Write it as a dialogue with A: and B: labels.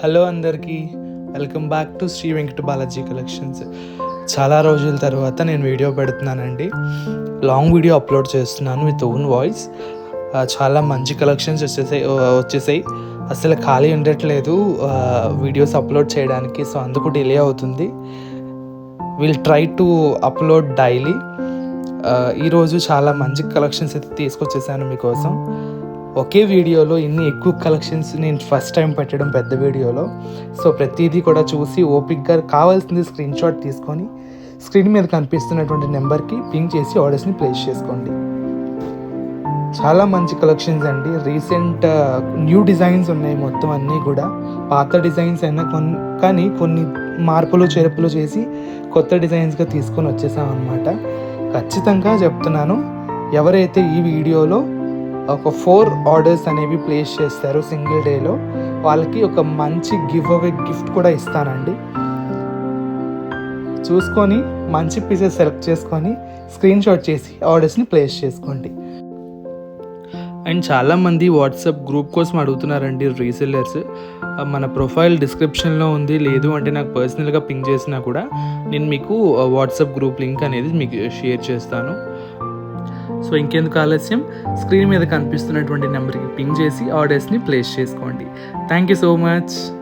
A: Hello అందరికీ welcome back to Shri Venkata Balaji collections. చాలా రోజుల తర్వాత నేను వీడియో పెడుతున్నానండి. లాంగ్ వీడియో అప్లోడ్ చేస్తున్నాను విత్ ఓన్ వాయిస్. చాలా మంచి కలెక్షన్స్ వచ్చేసాయి వచ్చేసాయి. అసలు ఖాళీ ఉండట్లేదు వీడియోస్ అప్లోడ్ చేయడానికి సో అందుకు డిలే అవుతుంది. Will try to upload daily ఈరోజు చాలా మంచి కలెక్షన్స్ అయితే తీసుకొచ్చేసాను మీకోసం. ఒకే వీడియోలో ఇన్ని ఎక్కువ కలెక్షన్స్ నేను ఫస్ట్ టైం పెట్టడం పెద్ద వీడియోలో. సో ప్రతిదీ కూడా చూసి ఓపిక్గా కావాల్సింది స్క్రీన్ షాట్ తీసుకొని స్క్రీన్ మీద కనిపిస్తున్నటువంటి నెంబర్కి పింక్ చేసి ఆర్డర్స్ని ప్లేస్ చేసుకోండి. చాలా మంచి కలెక్షన్స్ అండి. రీసెంట్ న్యూ డిజైన్స్ ఉన్నాయి మొత్తం అన్నీ కూడా. పాత డిజైన్స్ అయినా కొన్ని కానీ కొన్ని మార్పులు చేర్పులు చేసి కొత్త డిజైన్స్గా తీసుకొని వచ్చేసాం అనమాట ఖచ్చితంగా చెప్తున్నాను. ఎవరైతే ఈ వీడియోలో ఒక ఫోర్ ఆర్డర్స్ అనేవి ప్లేస్ చేస్తారు సింగిల్ డేలో. వాళ్ళకి ఒక మంచి గివ్ అవే గిఫ్ట్ కూడా ఇస్తానండి. చూసుకొని మంచి పీసెస్ సెలెక్ట్ చేసుకొని స్క్రీన్ షాట్ చేసి ఆర్డర్స్ని ప్లేస్ చేసుకోండి. అండ్ చాలామంది వాట్సాప్ గ్రూప్ కోసం అడుగుతున్నారండి రీసెల్లర్స్. మన ప్రొఫైల్ డిస్క్రిప్షన్లో ఉంది. లేదు అంటే నాకు పర్సనల్గా పింక్ చేసినా కూడా నేను మీకు వాట్సాప్ గ్రూప్ లింక్ అనేది మీకు షేర్ చేస్తాను. సో ఇంకెందుకు ఆలస్యం? స్క్రీన్ మీద కనిపిస్తున్నటువంటి నెంబర్కి పింక్ చేసి ఆర్డర్స్ని ప్లేస్ చేసుకోండి. Thank you so much.